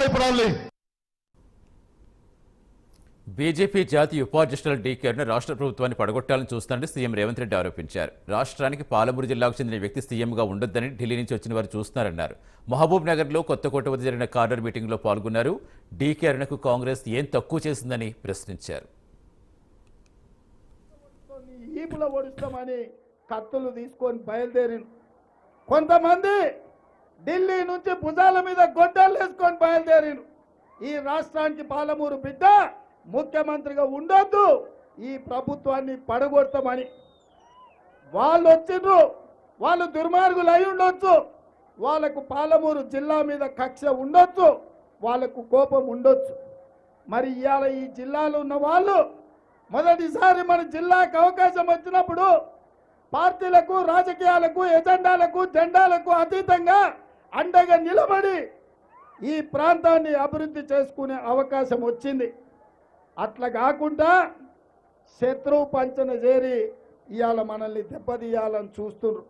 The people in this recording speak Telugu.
భయపడాలి. బీజేపీ జాతీయ ఉపాధ్యక్షుల డీకేర్ను రాష్ట్ర ప్రభుత్వాన్ని పడగొట్టాలని చూస్తానని సీఎం రేవంత్ రెడ్డి ఆరోపించారు. రాష్ట్రానికి పాలమూరు జిల్లాకు చెందిన వ్యక్తి సీఎంగా ఉండొద్దని ఢిల్లీ నుంచి వచ్చిన వారు చూస్తున్నారన్నారు. మహబూబ్ నగర్లో కొత్తకోట వద్ద జరిగిన కార్నర్ మీటింగ్లో పాల్గొన్నారు. డీకేర్నకు కాంగ్రెస్ ఏం తక్కువ చేసిందని ప్రశ్నించారు. ఈపులో ఓడిస్తామని కత్తులు తీసుకొని బయలుదేరి కొంతమంది ఢిల్లీ నుంచి భుజాల మీద గొడ్డలు బయలుదేరిను ఈ రాష్ట్రానికి పాలమూరు బిడ్డ ముఖ్యమంత్రిగా ఉండొద్దు. ఈ ప్రభుత్వాన్ని పడగొడతామని. వాళ్ళు వచ్చిండ్రు వాళ్ళు దుర్మార్గులు అయి ఉండొచ్చు. వాళ్ళకు పాలమూరు జిల్లా మీద కక్ష ఉండొచ్చు. వాళ్ళకు కోపం ఉండొచ్చు. మరి ఇవాళ ఈ జిల్లాలో ఉన్న వాళ్ళు మొదటిసారి మన జిల్లాకు అవకాశం వచ్చినప్పుడు పార్టీలకు రాజకీయాలకు ఎజెండాలకు జెండాలకు అతీతంగా అండగా నిలబడి ఈ ప్రాంతాన్ని అభివృద్ధి చేసుకునే అవకాశం వచ్చింది. అట్లా కాకుండా శత్రువు పంచన చేరి ఇవాళ మనల్ని దెబ్బతీయాలని చూస్తున్నారు